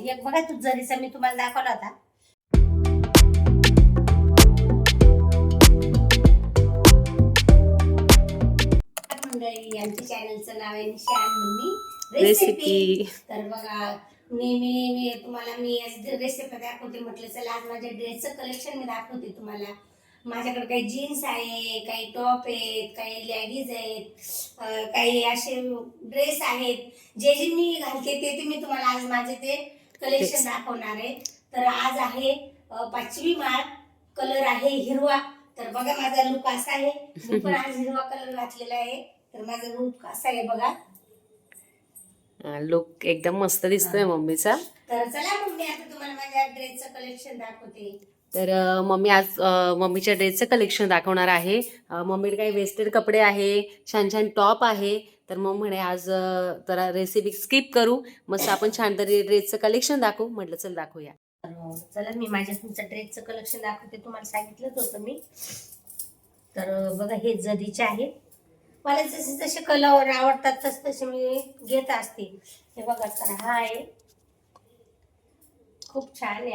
एक बघा तू जरीचा मी तुम्हाला दाखवला होता. मंडळी यांच्या चॅनलचं नाव आहे निशान मम्मी. रेसिपी तर बघा नेहमी मी तुम्हाला मी रेसिपी दाखवते म्हटलं चला आज माझ्या ड्रेसचं कलेक्शन मी दाखवते तुम्हाला. माझ्याकडे काही जीन्स आहे काही टॉप आहेत काही लॅगीज आहेत काही असे ड्रेस आहेत. जे जे मी घालते ते ते मी तुम्हाला आज माझे ते कलेक्शन दाखवणार आहे. तर आज आहे पाचवी माळ कलर आहे हिरवा. तर बघा माझा लुक असा आहे. मी पण आज हिरवा कलर घातलेला आहे. तर माझा लुक असा आहे बघा. लुक एकदम मस्त दिसतोय मम्मीचा. तर चला मग मी आता तुम्हाला माझ्या ड्रेसचं कलेक्शन दाखवते. तर मम्मी आज मम्मीच्या ड्रेसचं कलेक्शन दाखवणार आहे. मम्मीकडे काही वेस्टेड कपडे आहे छान छान टॉप आहे. तर मग म्हणे आज जरा रेसिपी स्किप करू. मस्त आपण छान तरी ड्रेसचं कलेक्शन दाखवू. म्हटलं चल दाखवूया. चला मी माझ्या तुमचं ड्रेसचं कलेक्शन दाखवते. तुम्हाला सांगितलंच होतं मी. तर बघा हे जरीचे आहे मला जसे जसे कलर आवडतात तसे तसे मी घेत असते. हे बघा तर हा आहे. खूप छान आहे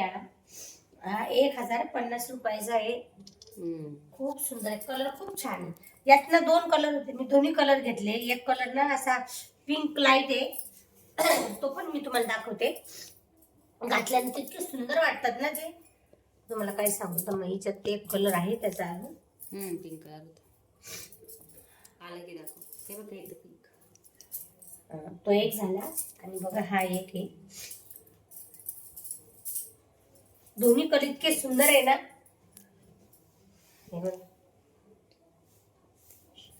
हा. एक हजार पन्नास रुपयाचा आहे. खूप सुंदर आहे. कलर खूप छान आहे. यातनं दोन कलर होते. मी दोन्ही कलर घेतले. एक कलर ना असा पिंक लाइट आहे. तो पण मी तुम्हाला दाखवते. घातल्यानंतर इतके सुंदर वाटतात ना ते. तुम्हाला काय सांगू? तर मग हिच्यात ते एक कलर आहे त्याचा अजून पिंक कलर होता. आलं की दाखव. हे बघ पिंक तो एक झाला. आणि बघा हा एक आहे. दोन्ही कलर इतके सुंदर आहे ना.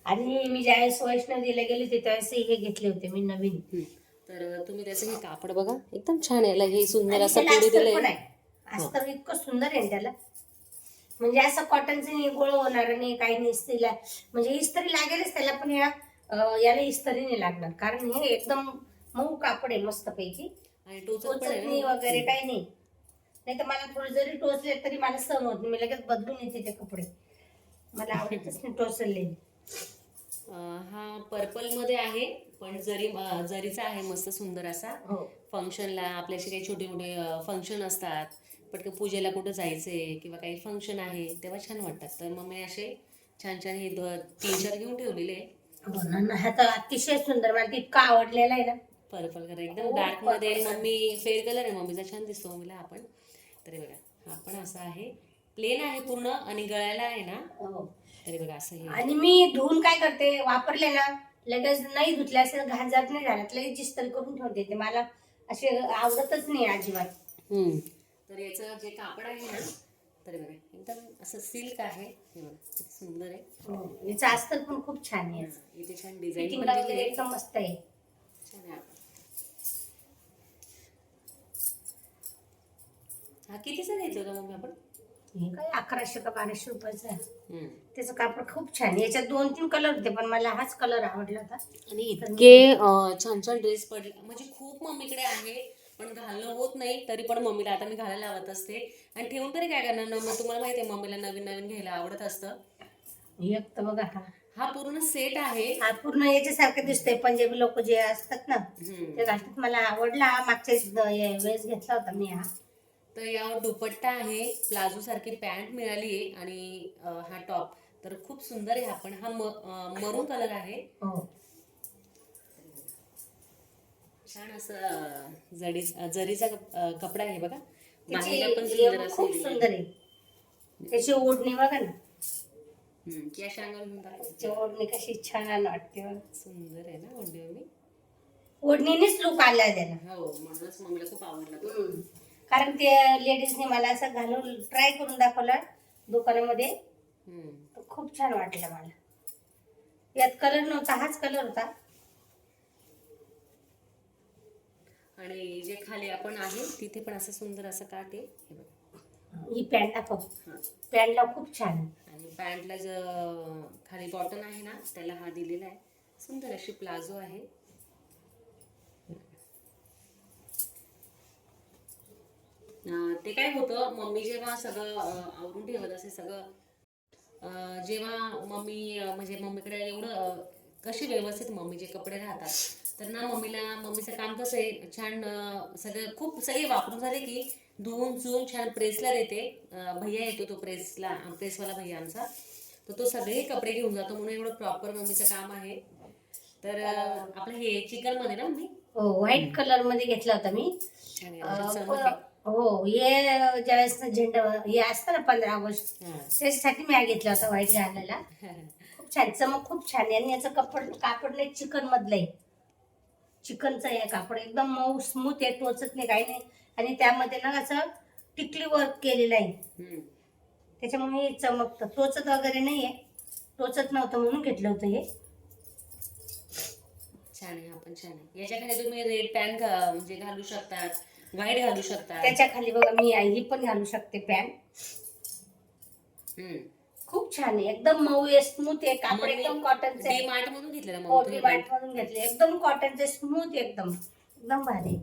आणि मी ज्यावेळेस वैष्णवदेवीला गेले होते त्यावेळेस हे घेतले होते मी नवीन. तर तुम्ही त्याचं हे कापड बघा एकदम छान आहे. हे सुंदर असं पुढे आहे. अस्तर इतकं सुंदर आहे त्याला. म्हणजे असं कॉटनचं गोळ होणार नाही काही नाही इस्त्रीला म्हणजे इस्त्री लागेलच त्याला पण या याला इस्त्री नाही लागणार. कारण हे एकदम मऊ कापड आहे मस्त पैकी. वगैरे काही नाही. नाही तर मला थोडं जरी टोचले तरी मला सहन होत नाही. मी लगेच बदलून येते ते कपडे. मला आवडतच नाही टोचलेले. हा पर्पलमध्ये आहे पण जरी जरीचा आहे मस्त सुंदर असा. हो. फंक्शनला आपल्याशी काही छोटे मोठे फंक्शन असतात पटकन पूजेला कुठं जायचंय किंवा काही फंक्शन आहे तेव्हा छान वाटतात. तर मग मी असे छान छान हे द- तीन चार घेऊन ठेवलेले. हो हा तर अतिशय सुंदर मला इतका आवडलेला आहे ना. पर्पल कलर एकदम हो, डार्कमध्ये purple मम्मी फेड कलर आहे मम्मीचा छान दिसतो मम्मीला आपण. तरी बघा हा पण असा आहे. प्लेन आहे पूर्ण आणि गळ्याला आहे ना. हो. तरी बघा असं हे आणि मी धुवून काय करते वापरले ना लगेच नाही धुतले असे घाण जात नाही झालं लगेच जिस्तरी करून ठेवते ते मला असे आवडतच नाही अजिबात. हम्म. तर याचं जे कापड आहे ना तरी बघा एकदम असं सिल्क आहे. हे बघा किती सुंदर आहे. हो, याचं अस्तर पण खूप छान आहे. इथे छान डिझाईन वगैरे. एकदम मस्त आहे. छान आहे आपण. हा कितीचा होता मग आपण? हे काय अकराशे का बाराशे रुपयाचं आहे. त्याचं कापड खूप छान आहे. याच्यात दोन तीन कलर होते पण मला हाच कलर आवडला होता. आणि इतके अं, छान छान ड्रेस पडले. म्हणजे खूप मम्मीकडे आहे पण घालणं होत नाही तरी पण मम्मीला आता मी घालायला लावत असते. आणि ठेवून तरी काय करणार? ना मग तुम्हाला माहिती आहे मम्मीला नवीन नवीन घ्यायला आवडत असतं. एक तर बघा हा. हा पूर्ण सेट आहे. हा पूर्ण याच्यासारखं दिसतंय. पंजाबी लोक जे असतात ना हम्म. ते घालतात. मला आवडला हा. मागच्या वेळेस घेतला होता मी हा. तर यावर दुपट्टा आहे प्लाझो सारखी पॅन्ट मिळाली आहे आणि हा टॉप. तर खूप सुंदर आहे हा पण. हा मरून कलर आहे. हो. छान असं जडी जरीचा कपडा आहे बघा. पण सुंदर असं खूप. सुंदर आहे. त्याची ओढणी बघा ना. ओढणी कशी छान वाटते. सुंदर आहे ना ओढणी? ओढणीनेच लुक आला त्याला. हो म्हणूनच मम्मीला खूप आवडला. कारण ते लेडीजने मला असं घालून ट्राय करून दाखवला दुकानामध्ये. तर खूप छान वाटलं मला. यात कलर नव्हता हाच कलर होता. आणि जे खाली आपण आहे तिथे पण असं सुंदर असं काट आहे. हे बघा. ही पॅन्ट दाखव. हा. पॅन्टला खूप छान. आहे. आणि पॅन्टला जो खाली बॉटन आहे ना त्याला हा दिलेला आहे. सुंदर अशी प्लाझो आहे. ते काय होतं मम्मी जेव्हा सगळं आवरून ठेवत असे सगळं जेव्हा मम्मी म्हणजे मम्मीकडे एवढं कशी व्यवस्थित मम्मीचे कपडे राहतात तर ना मम्मीला मम्मीचं काम कसं आहे छान सगळं खूप सगळे वापरून झाले की धुवून चुवून छान प्रेसला देते. भैया येतो तो प्रेसला प्रेसवाला भैया आमचा तर तो सगळे कपडे घेऊन जातो म्हणून एवढं प्रॉपर मम्मीचं काम आहे. तर आपलं हे चिकनमध्ये ना मम्मी? हो व्हाईट कलरमध्ये घेतला होता मी. हो हे ज्यावेळेस झेंडा हे असतं ना पंधरा ऑगस्ट. त्याच्यासाठी मी घेतला होता व्हाईट घालायला खूप छान चमक खूप छान आहे. आणि याचं कपड कापड नाही चिकन मधलं आहे. चिकनचं आहे कापड एकदम मऊ स्मूथ आहे टोचत नाही काही नाही. आणि त्यामध्ये ना असं टिकली वर्क केलेलं आहे. त्याच्यामुळे हे चमकतं. टोचत वगैरे नाही आहे टोचत नव्हतं म्हणून घेतलं होतं हे. छान आहे हा पण छान आहे. याच्याकडे तुम्ही रेड पॅन्ट म्हणजे घालू शकतात. व्हाईट घालू शकतात त्याच्याखाली बघा मी ही पण घालू शकते पॅन्ट. हम्म. खूप छान आहे. एकदम मऊ आहे स्मूथ आहे. कापड एकदम कॉटनचं मार्ट मधून घेतलेलं हो वाईट घेतले. एकदम कॉटनचे स्मूथ एकदम. एकदम भारी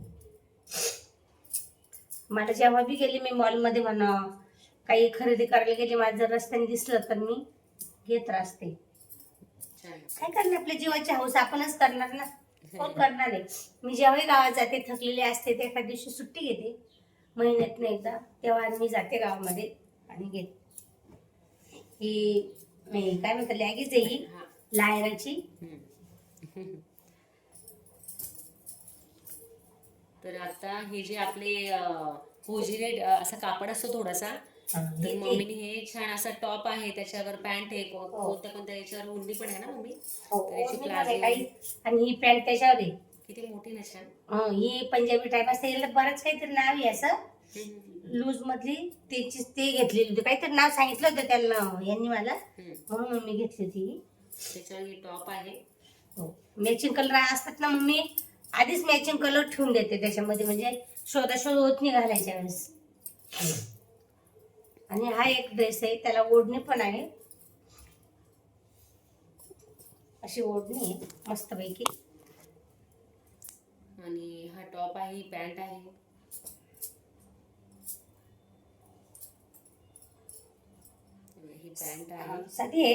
मला जेव्हा बी गेली मी मॉलमध्ये म्हणा काही खरेदी करायला गेली माझं जर रस्त्याने दिसलं तर मी घेत राहते. छान. काय करणार आपल्या जीवाची हौस आपणच करणार ना. कोण करणार आहे मी जेव्हाही गावात जाते थकलेले असते ते एखाद्या दिवशी सुट्टी घेते महिन्यातनं एकदा तेव्हा मी जाते गावामध्ये आणि घेते ही मी काय म्हणतात लॅगीज आहे ही हा. लायराची. तर आता हे जे आपले होजिरे असा कापड असतो थोडासा तर हे मम्मीने हे छान असा टॉप आहे त्याच्यावर पॅन्ट आहे को- कोणत्या कोणत्या याच्यावर उंडी पण आहे ना मम्मी? हो, तर याची ओढणी प्लाझो. मध्ये काही आणि ही पॅन्ट त्याच्यावर आहे. किती मोठी ना छान. हं, ही पंजाबी टाईप असते. याला बरंच काहीतरी नाव आहे असं. हम्म. लूज मधली त्याची ते घेतलेली होती. काहीतरी नाव सांगितलं होतं त्यांना. यांनी मला. हम्म. म्हणून मी घेतली होती ही. त्याच्यावर हे टॉप आहे. हो. मॅचिंग कलर असतात ना मग मी आधीच मॅचिंग कलर ठेवून देते त्याच्यामध्ये. म्हणजे शोधाशोध होत नाही घालायच्या वेळेस. आणि हा एक ड्रेस आहे त्याला ओढणी पण आहे. अशी ओढणी आहे मस्तपैकी. आणि हा टॉप आहे ही पॅन्ट आहे ही पॅन्ट आहे. साधी आहे.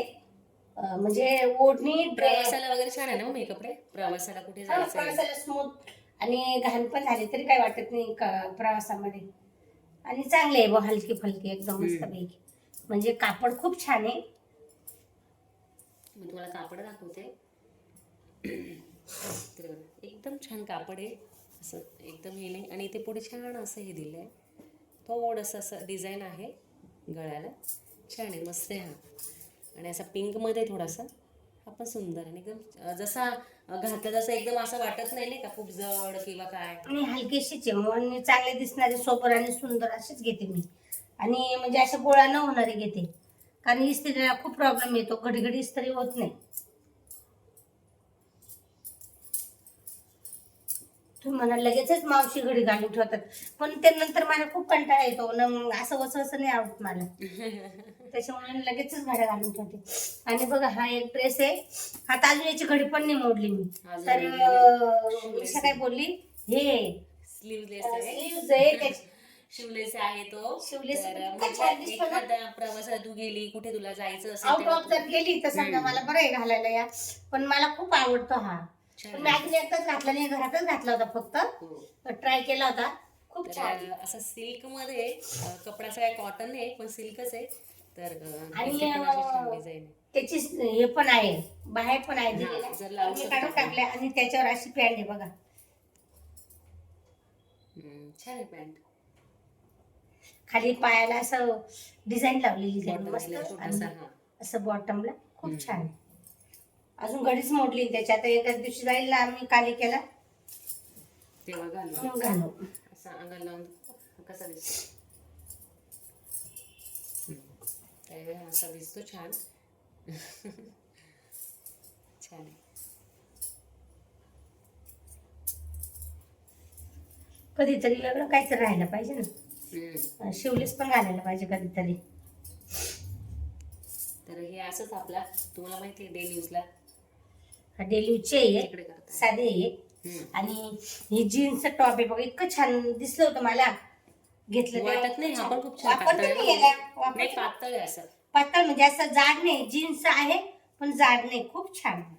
अं, म्हणजे ओढणी ड्रेस प्रवासाला वगैरे छान आहे ना मग हे कपडे प्रवासाला कुठे जायचं आहे? प्रवासाला स्मूथ आणि घाण पण झाली तरी काही वाटत नाही का- प्रवासामध्ये. आणि चांगले आहे बुवा, हलकी फलकी एकदम हम्म. मस्तपैकी. म्हणजे कापड खूप छान आहे. मी तुम्हाला कापड दाखवते. तर एकदम छान कापड आहे. असं एकदम हे नाही. आणि इथे पुढे छान असं हे दिलं आहे थोडंसं असं डिझाईन आहे गळ्याला. छान आहे मस्त आहे हा. आणि असा पिंकमध्ये थोडासा हा पण सुंदर आणि एकदम जसा घातला जसा एकदम असं वाटत नाही नाही का? खूप जड किंवा काय? आणि हलकीशीच आहे आणि चांगले दिसणारे सोबर आणि सुंदर असेच घेते मी. आणि म्हणजे अशा गोळा न होणारे घेते. कारण इस्त्रीला खूप प्रॉब्लेम येतो घडी घडी इस्त्री होत नाही. म्हणा लगेचच मावशी घडी घालून ठेवतात. पण त्यानंतर मला खूप कंटाळा येतो. न मग असं वसं असं नाही आवडत मला. त्याच्यामुळे मी लगेचच घड्या घालून ठेवते. आणि बघा हा एक ड्रेस आहे. हा अजून याची घडी पण नाही मोडली मी. तर ईशा काय बोलली? हे. स्लीवलेस आहे. शिवलेस आहे. तो. शिवलेस म्हणजे. एखादा प्रवासात तू गेली कुठे तुला जायचं असेल आउट ऑफ जर गेली तर हम्म. मला बरं आहे घालायला या. पण मला खूप आवडतो हा. छान पण मी आहे. अजून एकदाच घातला नाही घरातच घातला होता फक्त. हो. ट्राय केला होता. खूप छान. असं सिल्कमध्ये अं, कपडा सगळा कॉटन आहे पण सिल्कच आहे. तर आणि, त्याची हे पण आहे. बाहेर पण आहे काढून. टाकल्या आणि त्याच्यावर अशी पॅन्ट आहे बघा. छान आहे पॅन्ट खाली पायाला असं डिझाईन लावलेली असं बॉटमला खूप. छान. आहे अजून घडीच मोडली त्याच्यात एकाच दिवशी जाईल ना आम्ही काली केला. तेव्हा घालू. मग घालू. असा अंगाला लावून कसा दिसतो? असा दिसतो छान. छान आहे. कधीतरी वेगळं काहीतरी राहायला पाहिजे ना. शिवलेस पण घालायला पाहिजे कधीतरी. तर हे असंच आपला तुम्हाला माहिती आहे डेली यूजला डेलीचे आहे साधे आहे. आणि ही जीन्स टॉप आहे बघा इतकं छान दिसलं होतं मला. घेतलं वाटत नाही खूप छान पातळ असं. म्हणजे असं जाड नाही जीन्स आहे पण जाड नाही खूप छान. आहे.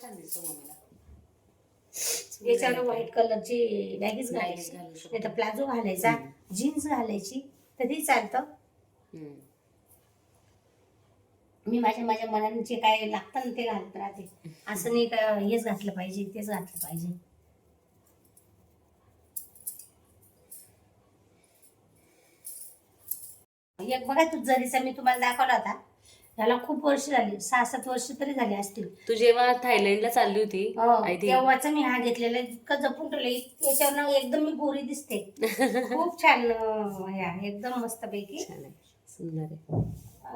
छान दिसतो मम्मीला. याच्यावर व्हाईट कलरची घालायची. नाही तर प्लाझो घालायचा. जीन्स घालायची तरी चालतं. मी माझ्या माझ्या मनाने जे काय लागतं ना ते घालत राहते. असं नाही का हेच घातलं पाहिजे तेच घातलं पाहिजे. एक बघा तू जरीचा मी तुम्हाला दाखवला होता त्याला खूप वर्ष झाली सहा सात वर्ष तरी झाली असतील. तू जेव्हा थायलंडला चालली होती हो, तेव्हाच मी हा घेतलेला इतकं जपून ठेवलं याच्यावर ना एकदम मी गोरी दिसते. खूप छान अं, हे आहे, एकदम मस्त पैकी छान आहे सुंदर आहे.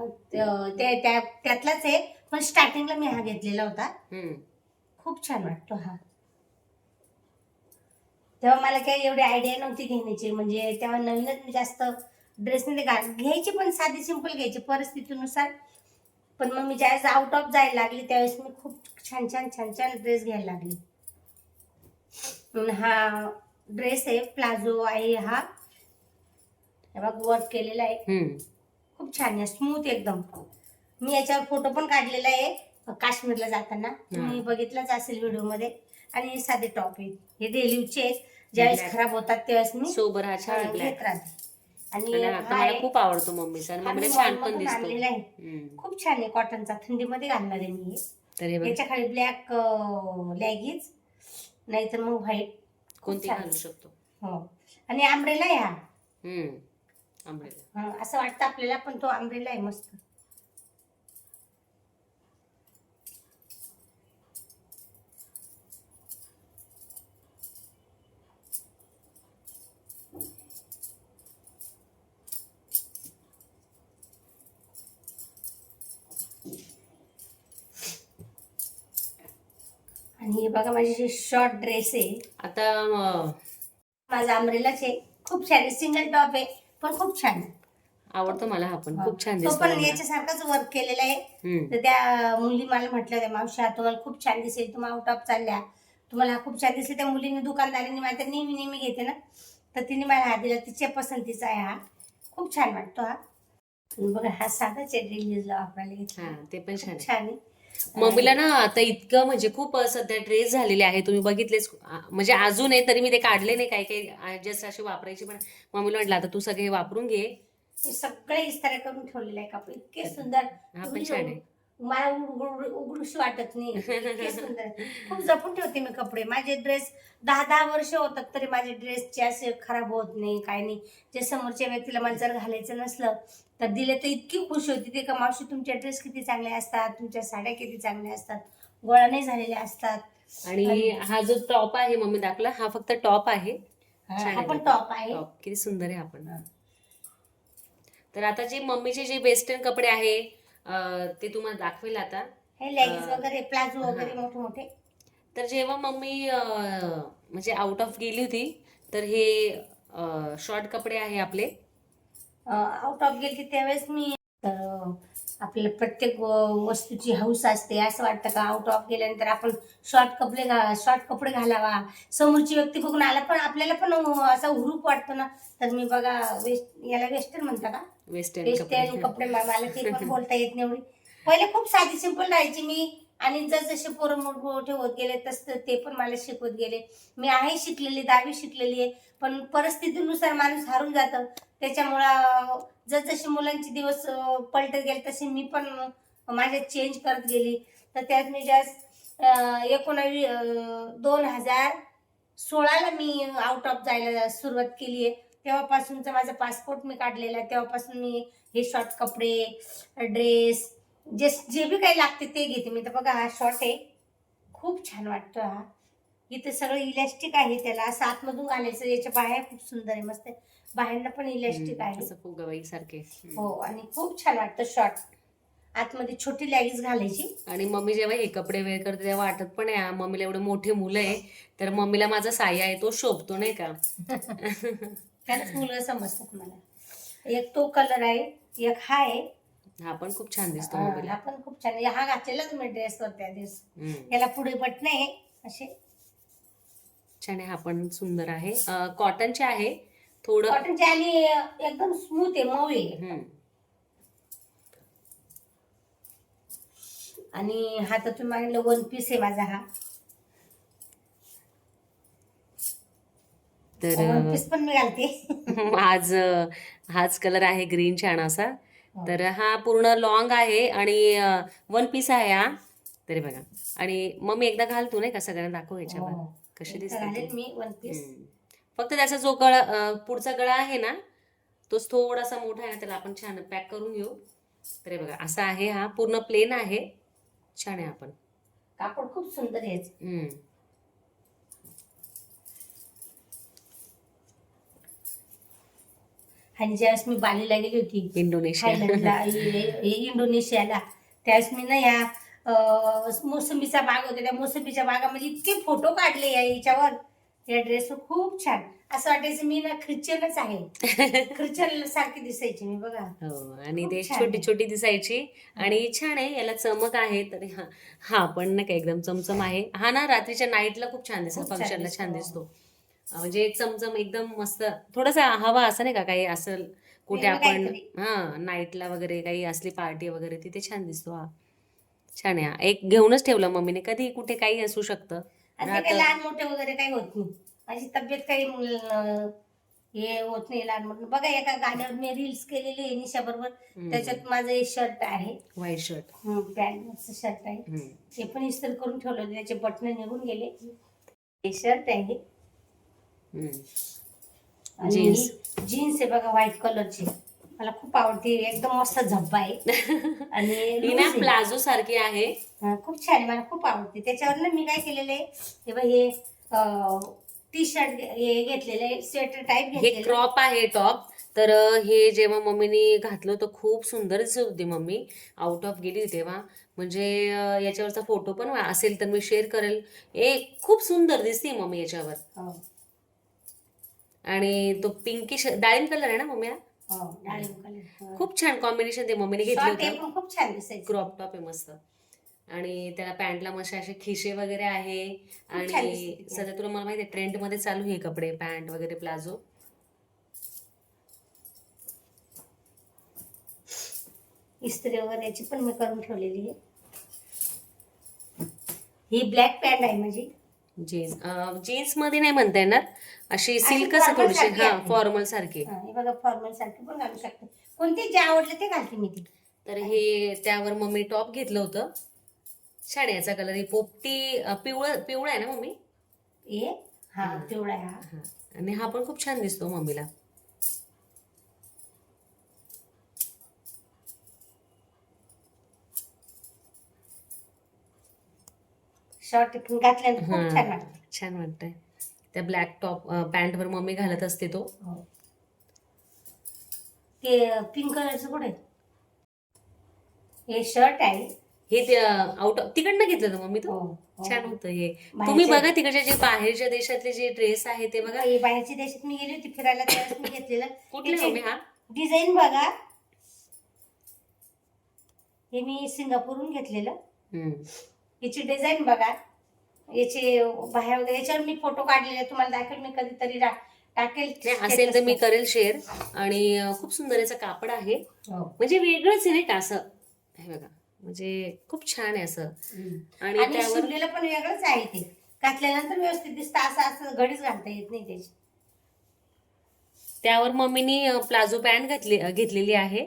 ते त्या- त्यातलाच आहे पण स्टार्टिंगला मी हा घेतलेला होता. हम्म. खूप छान वाटतो हा. तेव्हा मला काही एवढी आयडिया नव्हती घेण्याची. म्हणजे तेव्हा नवीनच मी जास्त ड्रेस घाल घ्यायची पण साधी सिंपल घ्यायची परिस्थितीनुसार. पण मग मी ज्यावेळेस आउट ऑफ जायला लागली त्यावेळेस मी खूप छान छान छान छान ड्रेस घ्यायला लागली. म्हणून हा ड्रेस आहे प्लाझो आहे हा. हे बघ वर्क केलेला आहे. हम्म. खूप छान आहे स्मूथ एकदम. मी याच्यावर फोटो पण काढलेला आहे काश्मीरला जाताना. तुम्ही बघितलंच असेल व्हिडिओमध्ये आणि हे साधे टॉप आहेत. हे डेली यूजचे आहेत. ज्यावेळेस. खराब होतात त्यावेळेस मी सोबर हा छान अं, ब्लॅक घेत राहते. आणि मला खूप आवडतो मम्मीचा आणि मी मम्मीला छान पण दिसतो. आहे. खूप छान आहे कॉटनचा थंडीमध्ये घालणार आहे मी. तर याच्या खाली ब्लॅक लॅगीज नाहीतर मग व्हाईट कोणती. घालू शकतो? हो. आणि आंब्रेला आहे हा. आंब्रेला हं, असं वाटतं आपल्याला पण तो आंब्रेला आहे मस्त. आणि हे बघा माझे शॉर्ट ड्रेस आहे. आता अं, माझा अमरेलाच आहे. खूप आहे सिंगल टॉप आहे. पण खूप छान आहे. आवडतो मला हा पण. खूप छान तो दिसतो पण मम्मीला. याच्यासारखाच वर्क केलेला आहे. हम्म. तर त्या मुली मला म्हटल्या होत्या मावशा तुम्हाला खूप छान दिसेल तुम्ही आउट ऑफ चालल्या. तुम्हाला हा खूप छान दिसेल. त्या मुलीने दुकानदारांनी माझ्या नेहमी नेहमी घेते ना. तर तिने मला हा दिला तिच्या पसंतीचा आहे हा. खूप छान वाटतो हा. बघा हा साधाच आहे डेली यूजला वापरायला घेतला हा ते पण छान खूप आहे. छान आहे. मम्मीला ना आता इतकं म्हणजे खूप सध्या ड्रेस झालेले आहे. तुम्ही बघितलेच म्हणजे अजून आहे तरी मी ते काढले नाही. काही काही जस्ट असे वापरायचे. पण मम्मीला म्हटलं आता तू सगळे वापरून घे. सगळे इस्तारे करून ठेवलेले आहे कापड. इतके सुंदर. हा पण छान आहे. मला उघड- उघडूशी वाटत नाही. इतके सुंदर. खूप जपून ठेवते मी कपडे. माझे ड्रेस दहा दहा वर्ष होतात तरी माझे ड्रेसचे असे खराब होत नाही काय नाही. जे समोरच्या व्यक्तीला मला जर घालायचं नसलं तर दिले तर इतकी खुश होती. ते का मावशी तुमचे ड्रेस किती चांगले असतात? तुमच्या साड्या किती चांगल्या असतात? गोळा नाही झालेल्या असतात. आणि हा जो टॉप आहे मम्मी दाखला हा फक्त टॉप आहे. टॉप आहे टॉप किती सुंदर आहे हा पण. तर आता जे मम्मीचे जे वेस्टर्न कपडे आहे ते तुम्हाला दाखवेल आता. हे लेगिन्स. वगैरे प्लाझो वगैरे. मोठे मोठे. तर जेव्हा मम्मी म्हणजे आउट ऑफ गेली होती तर हे शॉर्ट कपडे आहे आपले. आउट ऑफ गेली त्यावेळेस मी तर आपल्याला प्रत्येक वस्तूची हौस असते असं वाटतं का आउट ऑफ गेल्यानंतर आपण शॉर्ट कपडे घा शॉर्ट कपडे घालावा. समोरची व्यक्ती बघून आला पण आपल्याला पण असा हुरूप वाटतो ना. तर मी बघा वेस्ट याला वेस्टर्न म्हणता का? वेस्टर्न वेस्टर्न कपडे. मला ते पण बोलता येत नाही एवढी. पहिले खूप साधी सिंपल राहायची मी. आणि जसजसे पोरं मोठ होत गेले तसं ते पण मला शिकवत गेले. मी आहे शिकलेली दहावी शिकलेली आहे. पण परिस्थितीनुसार माणूस हारून जातं. त्याच्यामुळं जसजसे मुलांचे दिवस पलटत गेले तसे मी पण माझ्यात चेंज करत गेली. तर त्यात मी जास्त एकोणावीस दोन हजार सोळाला मी आउट ऑफ जायला सुरुवात केली आहे. तेव्हापासूनचा माझा पासपोर्ट मी काढलेला आहे. तेव्हापासून मी हे शॉर्ट कपडे ड्रेस जे जे बी काही लागते ते घेते. मी तर बघा हा शॉर्ट आहे. खूप छान वाटतो हा. इथे सगळं इलॅस्टिक आहे त्याला. असं आतमधून घालायचं. याच्या बाहेर खूप सुंदर आहे मस्त आहे. बाहेरनं पण इलॅस्टिक आहे. सारखे. हो आणि खूप छान वाटतं शॉर्ट आतमध्ये छोटी लॅगीज घालायची. आणि मम्मी जेव्हा हे कपडे वेअर करते तेव्हा वाटत पण आहे मम्मीला एवढे मोठे मुलं आहे तर मम्मीला माझा साया आहे तो शोभतो नाही का? त्याच मुलं समजतात मला. एक तो कलर आहे एक हा आहे. हा पण खूप छान दिसतो हा पण खूप छान आहे. हा घातलेला तुम्ही ड्रेसवर त्या दिवस. याला पुढे बटन आहे असे. छान आहे हा पण सुंदर आहे. कॉटनचे आहे. थोडं कॉटनचे आणि एकदम स्मूथ आहे मऊ आहे. हम्म. आणि हा तर तुम्ही मागितलं वन पीस आहे माझा हा. तर वन अं, पीस पण मी घालते आज हाच कलर आहे ग्रीन छान असा. तर हा पूर्ण लॉंग आहे आणि वन पीस आहे हा. तरी बघा. आणि मम्मी एकदा घाल तू नाही का? सगळ्यांना दाखव याच्यावर. हो. कशी एकदा दिसते. मी. फक्त त्याचा जो गळा पुढचा गळा आहे ना तोच थोडासा मोठा आहे ना त्याला आपण छान पॅक करून घेऊ. तरी बघा असा आहे हा. पूर्ण प्लेन आहे. छान आहे आपण. कापड खूप सुंदर आहे. आणि ज्यावेळेस मी बालीला गेली होती इंडोनेशिया. थायलंडला इंडोनेशियाला त्यावेळेस मी ना या अं, मोसंबीचा बाग होता त्या मोसंबीच्या बागामध्ये इतके फोटो काढले या याच्यावर. या ड्रेसवर खूप छान. असं वाटायचं मी ना ख्रिश्चनच आहे. ख्रिश्चन सारखी दिसायची मी बघा. हो आणि खूप ते छान छोटी आहे. छोटी दिसायची. आणि छान आहे याला चमक आहे तरी हा हा पण नाही का एकदम चमचम आहे. हा ना रात्रीच्या नाईटला खूप छान दिसतो खूप छान फंक्शनला दिसतो. छान दिसतो. म्हणजे चमचम एकदम मस्त थोडासा हवा असं नाही का काही असेल कुठे आपण. हा नाईटला वगैरे काही असली पार्टी वगैरे तिथे छान दिसतो हा छान आहे हा. एक घेऊनच ठेवलं मम्मीने कधी कुठे काही असू शकतं राहतं. लहान मोठे वगैरे काही होत नाही माझी तब्येत काही अं, हे होत नाही लहान मोठं बघा एका गाण्यावर मी रील्स केलेली आहे निशा बरोबर. त्याच्यात माझं हे शर्ट आहे व्हाईट शर्ट पॅन्टचं शर्ट आहे. ते पण इस्त्री करून ठेवलं होतं त्याचे बटन निघून गेले हे शर्ट आहे. आणि Jeans. जीन्स आहे बघा व्हाईट कलरची मला खूप आवडते. एकदम मस्त झब्बा आहे. आणि ही loose ना आहे. प्लाझो सारखी आहे. हा, खूप छान आहे. मला खूप आवडते. त्याच्यावर ना मी काय केलेलं आहे? हे बघ हे टी शर्ट हे घेतलेलं आहे. स्वेटर टाईप हे घेतलेलं क्रॉप आहे टॉप तर अं, हे जेव्हा मम्मीने घातलं होतं खूप सुंदर दिसत होती मम्मी. आउट ऑफ गेली तेव्हा. म्हणजे अं, याच्यावरचा फोटो पण असेल तर मी शेअर करेल. ए खूप सुंदर दिसते मम्मी याच्यावर. हो, आणि तो पिंकिश डाळिंब कलर आहे ना मम्मी हा? हो, खूप छान कॉम्बिनेशन ते मम्मीने घेतलं खूप छान क्रॉप टॉप आहे मस्त. आणि त्याला पॅन्टला मस्त असे खिशे वगैरे आहे. आणि. सध्या तुला मला माहिती आहे ट्रेंडमध्ये चालू आहे हे कपडे पॅन्ट वगैरे प्लाझो. इस्त्री वगैरे याची पण मी करून ठेवलेली आहे. ही ब्लॅक पॅन्ट आहे माझी. जीन्स जीन्समध्ये नाही म्हणता येणार. अशी formal थोडीशी सारखी हा. फॉर्मल सारखी. हा, हे बघा फॉर्मल सारखी पण घालू शकते. कोणते जे आवडले ते घालते मी ती. तर हे त्यावर मम्मी टॉप घेतलं होतं. छान आहे. याचा कलर ही पोपटी अं, पिवळं पिवळा आहे ना मम्मी? हे? हा. पिवळा आहे हा. हा. आणि हा पण खूप छान दिसतो मम्मीला. शॉर्ट खूप हा. छान वाटतं. छान वाटतंय. त्या ब्लॅक टॉप पॅन्ट वर मम्मी घालत असते तो. हो. ते पिंक कलरचं कुठे? हे शर्ट आहे. हे ते आउट तिकडनं घेतलं मम्मी हो, तो? हो. छान होतं हे. तुम्ही बघा तिकडच्या जे बाहेरच्या देशातले जे ड्रेस आहे ते बघा. हे बाहेरच्या देशात मी गेली होती फिरायला त्यावेळेस मी घेतलेलं. कुठले मम्मी हा? डिझाईन बघा. हे मी सिंगापूरहून घेतलेलं. याची डिझाईन बघा. याचे बाहेर वगैरे याच्यावर मी फोटो काढलेले तुम्हाला दाखवेल मी कधीतरी रा- टाकेल. नाही असेल तर मी करेल. शेअर. आणि अं, खूप सुंदर याचं कापड आहे. हो. म्हणजे वेगळंच आहे नाही का असं. हे बघा म्हणजे खूप छान आहे असं. आणि आणि त्यावर शिवलेलं पण वेगळंच आहे ते. घातल्यानंतर व्यवस्थित दिसतं असं असं घडीच घालता येत नाही त्याची. त्यावर मम्मीनी प्लाझो पॅन्ट घातली घेतलेली आहे.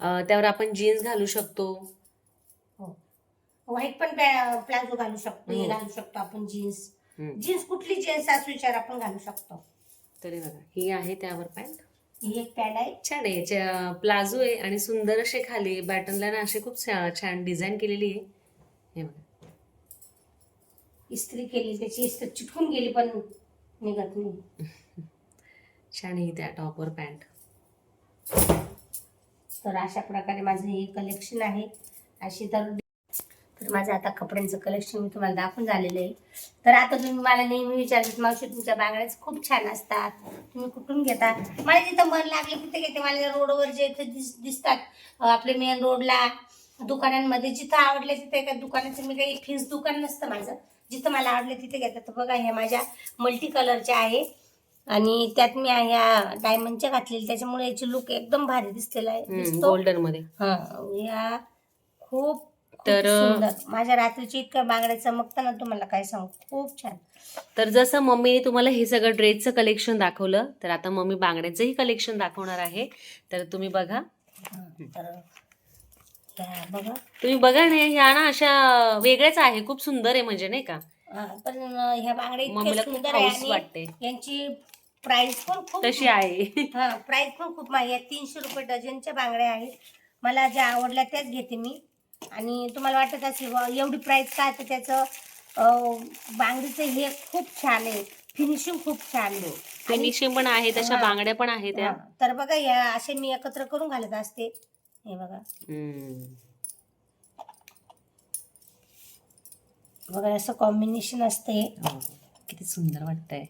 अं, त्यावर आपण जीन्स घालू शकतो. व्हाईट पण प्लाझो घालू शकतो हे. घालू शकतो आपण जीन्स. जीन्स कुठली जीन्स असं विचार आपण घालू शकतो. तरी बघा ही आहे त्यावर पॅन्ट ही एक पॅड आहे. छान आहे प्लाझो आहे आणि सुंदर असे खाली बॅटनला ना असे खूप छान डिझाईन केलेली आहे. हे बघा. इस्त्री केली त्याची इस्त्री चिटकून गेली पण निघत नाही. छान आहे त्या टॉपवर पॅन्ट तर अशा प्रकारे माझं हे कलेक्शन आहे. अशी तर तर माझं आता कपड्यांचं कलेक्शन मी तुम्हाला दाखवून झालेलं आहे. तर आता तुम्ही मला नेहमी विचारतात मावशी तुमच्या बांगड्याच खूप छान असतात. तुम्ही कुठून घेता? मला जिथं मन लागलं तिथे घेते? मला रोडवर जे इथे दिस दिसतात आपले मेन रोडला दुकानांमध्ये जिथं आवडले तिथे एका दुकानाचं मी काही फिक्स दुकान नसतं माझं. जिथं मला आवडलं तिथे घेतात. तर बघा ह्या माझ्या मल्टी कलरच्या आहे. आणि त्यात मी ह्या डायमंडच्या घातलेल्या. त्याच्यामुळे याची लुक एकदम भारी दिसलेला आहे. गोल्डनमध्ये. हा या खूप तर माझ्या रात्रीची इतकं बांगड्या चमकताना तुम्हाला काय सांगू? खूप छान. तर जसं मम्मीने तुम्हाला हे सगळं ड्रेसचं कलेक्शन दाखवलं तर आता मम्मी बांगड्यांचंही कलेक्शन दाखवणार आहे. तर तुम्ही बघा. तर बघा. तुम्ही बघा ना ह्या ना अशा वेगळ्याच आहे खूप सुंदर आहे म्हणजे नाही का? पण ह्या बांगड्या मम्मीला इतक्या खूप सुंदर आहे हाऊस आणि वाटते. यांची प्राइस पण खूप तशी आहे. हा प्राइस पण खूप आहे. तीनशे रुपये डझनच्या बांगड्या आहेत. मला ज्या आवडल्या त्याच घेते मी. आणि तुम्हाला वाटत असेल एवढी प्राइस काय तर त्याचं बांगडीचं हे खूप छान आहे फिनिशिंग खूप छान आहे फिनिशिंग पण आहे तशा. बांगड्या पण आहे त्या हा, तर बघा या असे मी एकत्र करून घालत असते हे बघा. बघा असं कॉम्बिनेशन असते हो. किती सुंदर वाटतंय.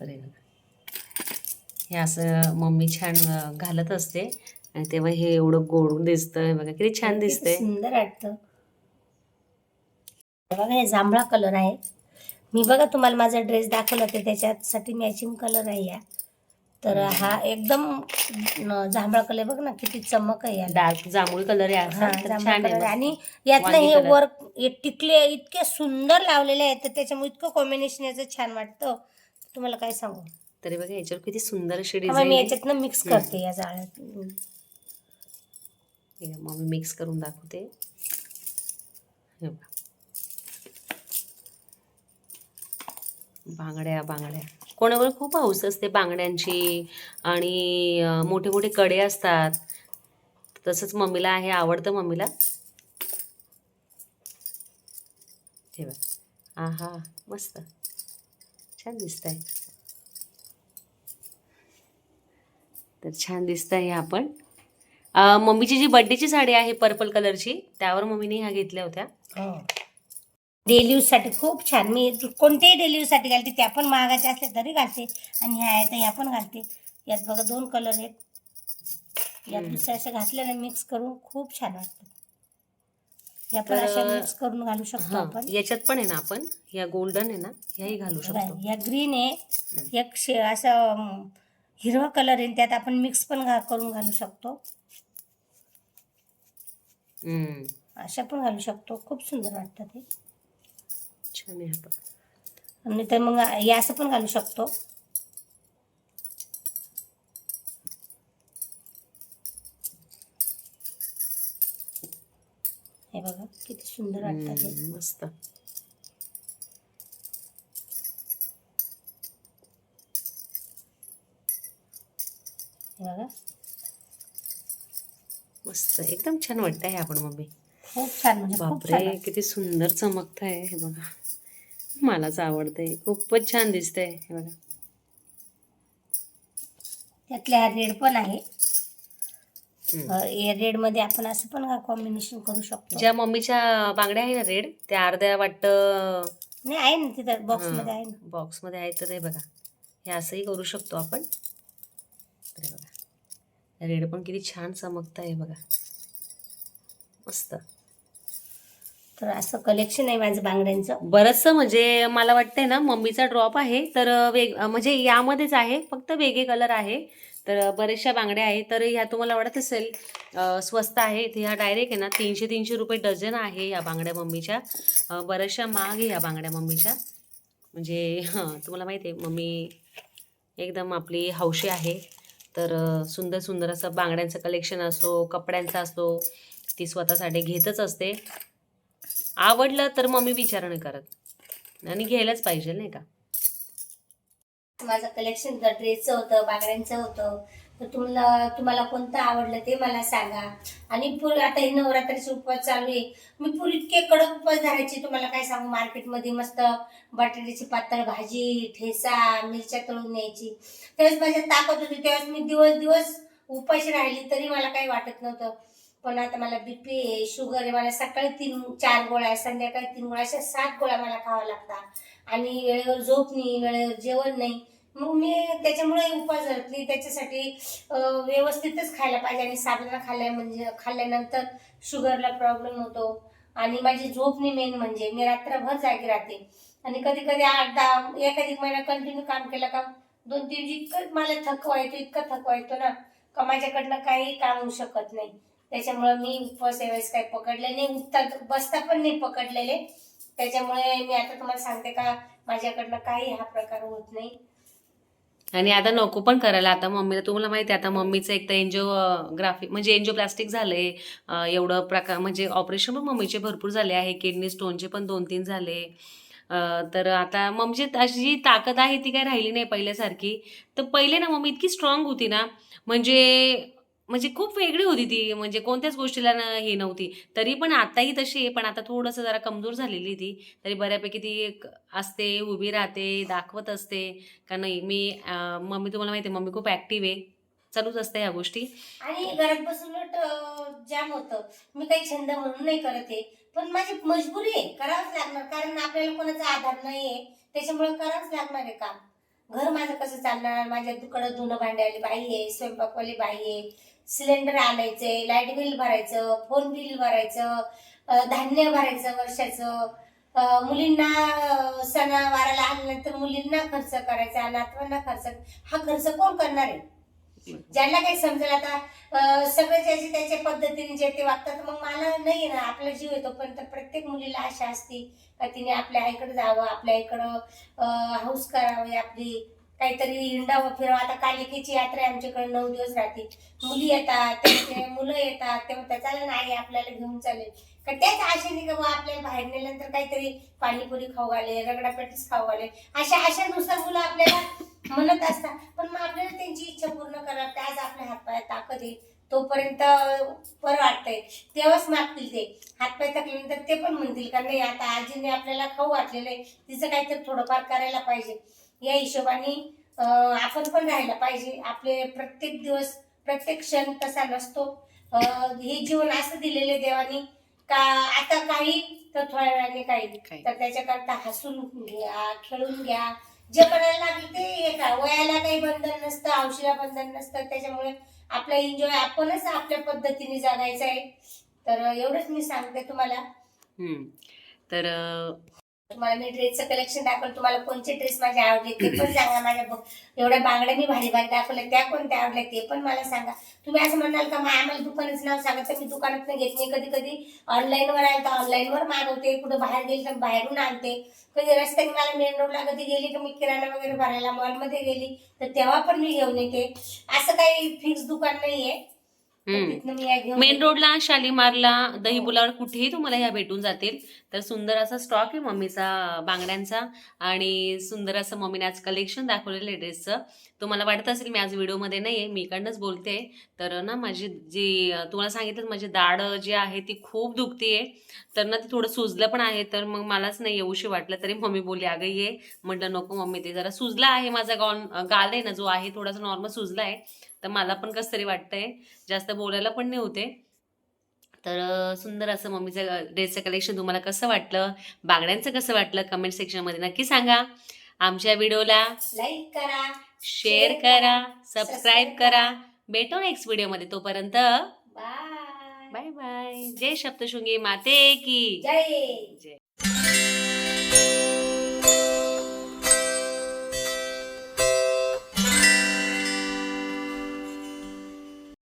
तर हे असं मम्मी छान घालत असते. आणि तेव्हा हे एवढं गोड दिसतंय बघा किती छान दिसतंय. सुंदर वाटतं. बघा हे जांभळा कलर आहे. मी बघा तुम्हाला माझा ड्रेस दाखवला तर त्याच्यासाठी मॅचिंग कलर आहे या. तर हा एकदम जांभळा कलर बघ ना किती चमक आहे डार्क जांभूळ कलर आहे. आणि यातलं वांगी हे. वर्क हे टिकले इतके सुंदर लावलेले आहेत तर त्याच्यामुळे इतकं कॉम्बिनेशन याचं छान वाटतं. तुम्हाला काय सांगू? तरी बघा याच्यावर किती सुंदर अशी त्यामुळे मी डिझाईन याच्यातनं मिक्स करते या जाळ्यात. मग मी मिक्स करून दाखवते. हे बघा. बांगड्या बांगड्या. कोणावर खूप हौस असते बांगड्यांची. आणि मोठे मोठे कडे असतात. तसंच मम्मीला आहे आवडतं मम्मीला. हे बघा. आहा मस्त. छान दिसतंय. तर छान दिसतंय हे आपण. मम्मीची जी बड्डेची साडी आहे पर्पल कलरची त्यावर मम्मीने ह्या घेतल्या होत्या. डेली यूजसाठी खूप छान. मी कोणत्याही डेली यूजसाठी घालते त्या पण महागाच्या असल्या तरी घालते. आणि ह्या आहेत तर ह्या पण घालते. यात बघा दोन कलर आहेत. यात. दुसऱ्या अशा घातल्या ना मिक्स करून खूप छान वाटतं. या पण अशा मिक्स करून घालू शकतो हा आपण. याच्यात पण आहे ना आपण. या गोल्डन आहे ना ह्याही घालू शकतो. या ग्रीन आहे. एक शे असं हिरवा कलर आहे त्यात आपण मिक्स पण करून घालू शकतो. अशा पण घालू शकतो. खूप सुंदर वाटतं ते. छान आहे हा. आणि तर मग या असं पण घालू शकतो. हे बघा किती सुंदर वाटतं ते. मस्त. बघा. मस्त एकदम छान वाटतंय हे आपण मम्मी. खूप छान म्हणजे बापरे वाटतं. किती सुंदर चमकत आहे हे बघा. मलाच आवडतंय खूपच छान दिसतंय हे बघा. त्यातले हा रेड पण आहे. हम्म. रेडमध्ये आपण असं पण कॉम्बिनेशन करू शकतो. ज्या मम्मीच्या बांगड्या आहे ना रेड त्या अर्ध्या वाटतं नाही आहे ना तिथं बॉक्समध्ये आहे ना. बॉक्समध्ये आहे तर हे बघा. हे असंही करू शकतो आपण. बघा. रेड पण किती छान चमकत आहे बघा. मस्त. तर असं कलेक्शन आहे माझं बांगड्यांचं. बरंचसं म्हणजे मला वाटतंय ना मम्मीचा ड्रॉप आहे तर वेग म्हणजे यामध्येच आहे फक्त वेगळे कलर आहे. तर बऱ्याचशा बांगड्या आहे तर ह्या तुम्हाला वाटत असेल स्वस्त आहे इथे ह्या डायरेक्ट आहे ना तीनशे तीनशे रुपये डझन आहे या बांगड्या मम्मीच्या. बऱ्याचशा महाग आहे या बांगड्या मम्मीच्या. म्हणजे हां तुम्हाला माहिती आहे मम्मी एकदम आपली हौशी आहे. तर सुंदर सुंदर असं बांगड्यांचं कलेक्शन असो कपड्यांचं असो ती स्वतःसाठी घेतच असते. आवडलं तर मम्मी विचार नाही करत. आणि घ्यायलाच पाहिजे नाही का? माझं कलेक्शन तर ड्रेसचं होतं बांगड्यांचं होतं. तर तुम्हाला तुम्हाला कोणतं आवडलं ते मला सांगा. आणि पुढे आता हे नवरात्रीचे उपवास चालू आहे. मी पूर इतके कडक उपवास धरायचे तुम्हाला काय सांगू? मार्केटमध्ये मस्त बटाट्याची पातळ भाजी ठेसा मिरच्या तळून न्यायची. त्यावेळेस माझ्या ताकद होती. त्यावेळेस मी दिवस दिवस उपाशी राहिली तरी मला काही वाटत नव्हतं. पण आता मला बीपी आहे शुगर आहे. मला सकाळी तीन चार गोळ्या संध्याकाळी तीन गोळ्या अशा सात गोळ्या मला खावा लागतात. आणि वेळेवर झोप नाही वेळेवर जेवण नाही. मग मी त्याच्यामुळे उपवास धरतली त्याच्यासाठी व्यवस्थितच खायला पाहिजे आणि साबणा खाल्ल्या म्हणजे खाल्ल्यानंतर शुगरला प्रॉब्लेम होतो. आणि माझी झोप नाही मेन म्हणजे मी रात्रभर जागी राहते. आणि कधी कधी आठ दहा एखादी महिना कंटिन्यू काम केलं का दोन तीन दिवशी इतकं मला थकवा येतो इतका थकवा येतो ना का माझ्याकडनं काही काम होऊ शकत नाही. त्याच्यामुळे मी उपवास यावेळेस काही पकडले नाही. उठता बसता पण नाही पकडलेले. त्याच्यामुळे मी आता तुम्हाला सांगते का माझ्याकडनं काही हा प्रकार होत नाही. आणि आता नको पण करायला. आता मम्मीला तुम्हाला माहिती आहे आता मम्मीचं एक तर एन्जिओग्राफी म्हणजे एन्जिओप्लास्टिक झालंय. आहे एवढं प्रकार म्हणजे ऑपरेशन पण मम्मीचे भरपूर झाले आहे. किडनी स्टोनचे पण दोन तीन झाले तर आता म्हणजे अशी जी ताकद आहे ती काय राहिली नाही पहिल्यासारखी. तर पहिले ना मम्मी इतकी स्ट्रॉंग होती ना. म्हणजे म्हणजे खूप वेगळी होती ती. म्हणजे कोणत्याच गोष्टीला हे नव्हती. तरी पण आताही तशी आहे. पण आता थोडंसं जरा कमजोर झालेली ती. तरी बऱ्यापैकी ती एक असते उभी राहते दाखवत असते. का नाही मी अं, मम्मी तुम्हाला माहिती आहे मम्मी खूप ऍक्टिव्ह आहे. चालूच असते ह्या गोष्टी. आणि घरात बसून उलट, अं, जाम होतं. मी काही छंद म्हणून नाही करत आहे. पण माझी मजबुरी आहे. करावंच लागणार. कारण आपल्याला कोणाचा आधार नाहीये. त्याच्यामुळे करावंच लागणार आहे काम. घर माझं कसं चालणार? माझ्याकडे धुणं भांड्यावाली बाई आहे. स्वयंपाकवाली बाई आहे. सिलेंडर आणायचे लाइट बिल भरायचं फोन बिल भरायचं धान्य भरायचं वर्षाचं. मुलींना सणावाराला आणल्यानंतर मुलींना खर्च करायचा नातवांना खर्च हा खर्च कोण करणार आहे? ज्यांना काही समजेल आता सगळे ज्याचे त्याच्या पद्धतीने जे ते वागतात मग मला नाही ना आपला जीव येतो. पण तर प्रत्येक मुलीला आशा असते का तिने आपल्या आईकडे जावं आपल्या आईकडं हाऊस हौस करावी आपली. काहीतरी हिंडावं फिरावं. आता कालिकेची यात्रा आमच्याकडे नऊ दिवस राहते. मुली येतात त्यांचे मुलं येतात. तेव्हा त्याचा नाही आपल्याला घेऊन चालेल. का त्याच आशेने का आपल्याला बाहेर नेल्यानंतर काहीतरी पाणीपुरी खाऊ घाले रगडा पेटीस खाऊ घाले. अशा आशानुसार मुलं आपल्याला म्हणत असतात. पण मग आपल्याला त्यांची इच्छा पूर्ण करावं त्याच आज आपल्या हातपायात ताकद येईल तोपर्यंत बरं वाटतंय. तेव्हाच मागतील ते. हातपाय थकल्यानंतर ते पण म्हणतील का नाही आता आजीने आपल्याला खाऊ वाटलेलं आहे. तिचं काहीतरी थोडंफार करायला पाहिजे. या हिशोबाने आपण पण राहायला पाहिजे. आपले प्रत्येक दिवस प्रत्येक क्षण तसा नसतो. हे जीवन असं दिलेले देवानी. का आता काही तर थोड्या वेळाने काही. तर त्याच्याकरता हसून घ्या खेळून घ्या. जे करायला लागले ते हे का वयाला काही बंधन नसतं औषधा बंधन नसतं. त्याच्यामुळे आपला एन्जॉय आपणच आपल्या पद्धतीने जगायचं आहे. तर एवढंच मी सांगते तुम्हाला. तर तुम्हाला मी ड्रेसचं कलेक्शन दाखवलं तुम्हाला कोणते ड्रेस माझे आवडले ते पण सांगा माझ्या एवढ्या बांगड्या मी भारी भारी दाखवल्या त्या कोणत्या आवडल्या ते पण मला सांगा. तुम्ही असं म्हणाल का मग आम्हाला दुकानाचं नाव सांगा तर मी दुकानात घेत नाही. कधी कधी ऑनलाईनवर आलं तर ऑनलाईनवर मागवते कुठं बाहेर गेली तर बाहेरून आणते. कधी रस्त्याने मला मेन रोडला कधी गेली तर मी किराणा वगैरे भरायला मॉलमध्ये गेली तर तेव्हा पण मी घेऊन येते. असं काही फिक्स दुकान नाहीये. आहे मेन. रोडला शालीमारला दही पुलावर कुठेही तुम्हाला ह्या भेटून जातील. तर सुंदर असा स्टॉक आहे मम्मीचा बांगड्यांचा आणि सुंदर असं मम्मीने आज कलेक्शन दाखवलेलं आहे ड्रेसचं तुम्हाला वाटत असेल मी आज व्हिडिओमध्ये नाही आहे मी इकडनंच बोलते. तर ना माझी जी तुम्हाला सांगितलं माझी दाढ जी आहे ती खूप दुखती आहे तर ना ती थोडं सुजलं पण आहे तर मग मलाच नाही येऊशी वाटलं तरी मम्मी बोलली अगं ये. म्हटलं नको मम्मी ते जरा सुजला आहे माझा गॉन गाल आहे ना जो आहे थोडासा नॉर्मल सुजला आहे. तर मला पण कसं तरी वाटतंय. जास्त बोलायला पण नाही होते. तर सुंदर असं मम्मीचं ड्रेसचं कलेक्शन तुम्हाला कसं वाटलं? बागड्यांचं कसं वाटलं? कमेंट सेक्शनमध्ये नक्की सांगा. आमच्या व्हिडिओला लाईक करा शेअर करा सबस्क्राईब करा. भेटू नेक्स्ट व्हिडिओमध्ये तोपर्यंत. बाय बाय बाय जय सप्तशृंगी माते की. जय जय.